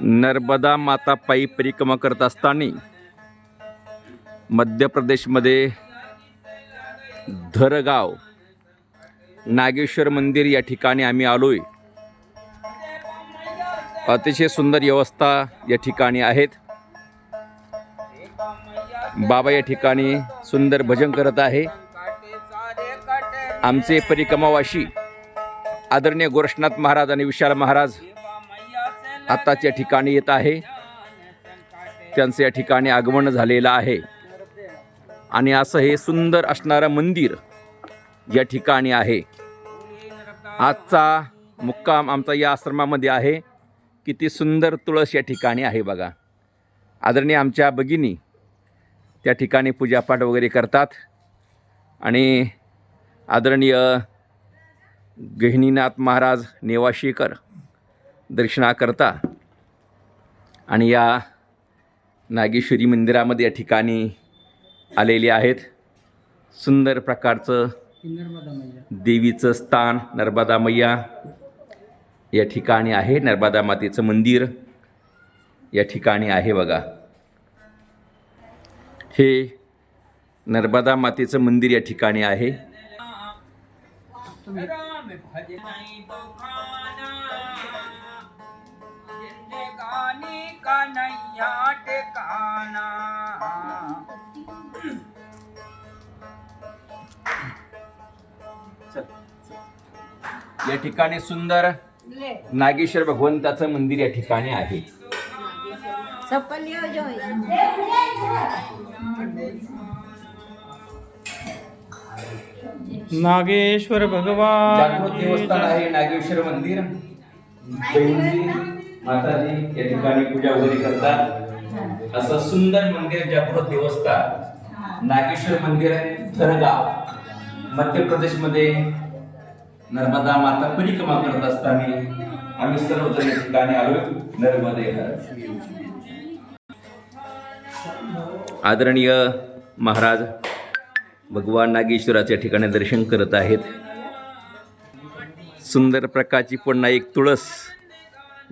नर्मदा माता पायी परिक्रमा करत असताना मध्य प्रदेशमध्ये धरगाव नागेश्वर मंदिर या ठिकाणी आम्ही आलोय. अतिशय सुंदर व्यवस्था या ठिकाणी आहेत. बाबा या ठिकाणी सुंदर भजन करत आहे. आमचे परिक्रमावाशी आदरणीय गोरक्षनाथ महाराज आणि विशाल महाराज आत्ताच्या ठिकाणी येत आहे. त्यांचं या ठिकाणी आगमन झालेलं आहे. आणि असं हे सुंदर असणारं मंदिर या ठिकाणी आहे. आजचा मुक्काम आमचा या आश्रमामध्ये आहे. किती सुंदर तुळस या ठिकाणी आहे बघा. आदरणीय आमच्या भगिनी त्या ठिकाणी पूजापाठ वगैरे करतात. आणि आदरणीय गहिनीनाथ महाराज नेवाशीकर दर्शनाकरता आणि या नागेश्वरी मंदिरामध्ये या ठिकाणी आलेले आहेत. सुंदर प्रकारचं देवीचं स्थान नर्मदा मैया या ठिकाणी आहे. नर्मदा मातेचं मंदिर या ठिकाणी आहे बघा. हे नर्मदा मातेचं मंदिर या ठिकाणी आहे. राम भज नहीं दुखाना जिंदगानी का नैया टिकाना या ठिकाणी सुंदर नागेश्वर भगवंताचं मंदिर या ठिकाणी आहे. नागेश्वर भगवान जागृत देवस्थान आहे नागेश्वर मंदिर. माताजी या ठिकाणी पूजा वगैरे करतात. असं सुंदर मंदिर जागृत देवस्थान नागेश्वर मंदिर थरगाव. मध्य प्रदेशमध्ये नर्मदा माता परिक्रमा करत असताना आम्ही सर्वजण या ठिकाणी आलो नर्मदे आदरणीय महाराज भगवान नागेश्वराच्या ठिकाणी दर्शन करत आहेत. सुंदर प्रकारची पुन्हा एक तुळस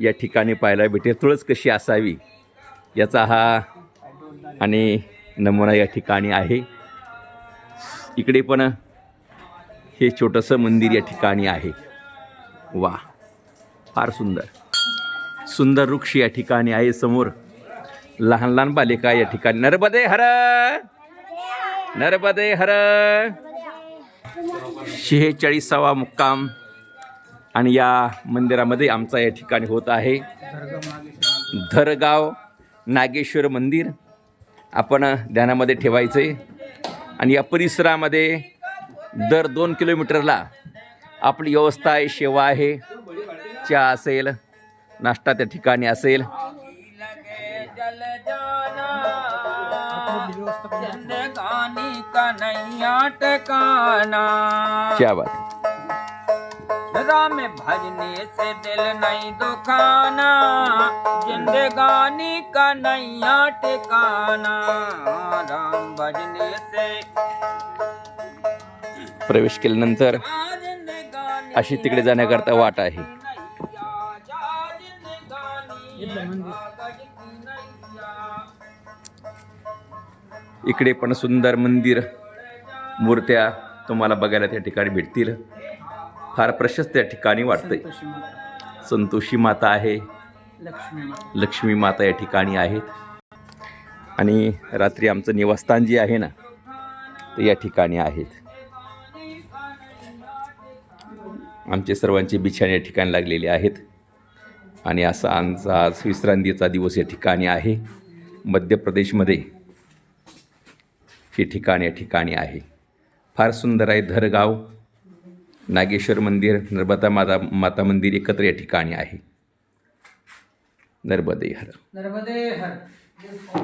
या ठिकाणी पाहायला भेटेल. तुळस कशी असावी याचा हा आणि नमुना या ठिकाणी आहे. इकडे पण हे छोटंसं मंदिर या ठिकाणी आहे. वा फार सुंदर. सुंदर वृक्ष या ठिकाणी आहे समोर. लहान लहान बालिका या ठिकाणी. नर्मदे हर! नर्मदे हर! शेहेचाळीसावा मुक्काम. आणि या मंदिरामध्ये आमचा या ठिकाणी होत आहे. धरगाव नागेश्वर मंदिर आपण ध्यानामध्ये ठेवायचे आणि या परिसरामध्ये दर दोन किलोमीटरला आपली व्यवस्था आहे सेवा आहे. चहा असेल नाश्ता त्या ठिकाणी असेल. क्या बात. राम भजने से दिल नहीं दुखाना जिंदगानी का नैया टिकाना राम भजने से प्रवेश केल्यानंतर अशी तिकडे जाण्याकरता वाट आहे. इकडे पण सुंदर मंदिर मूर्त्या तुम्हाला बघायला त्या ठिकाणी भेटतील. फार प्रशस्त या ठिकाणी वाटतंय. संतोषी माता. आहे. लक्ष्मी लक्ष्मी माता या ठिकाणी आहेत. आणि रात्री आमचं निवासस्थान जे आहे ना ते या ठिकाणी आहेत. आमचे सर्वांचे बिछाणे या ठिकाणी लागलेले आहेत. आणि असा आमचा आज विश्रांतीचा दिवस या ठिकाणी आहे. मध्य प्रदेशमध्ये हे ठिकाण या ठिकाणी आहे. फार सुंदर आहे धरगाव. नागेश्वर मंदिर नर्मदा माता माता मंदिर एकत्र या ठिकाणी आहे. नर्मदे हर नर्मदे हर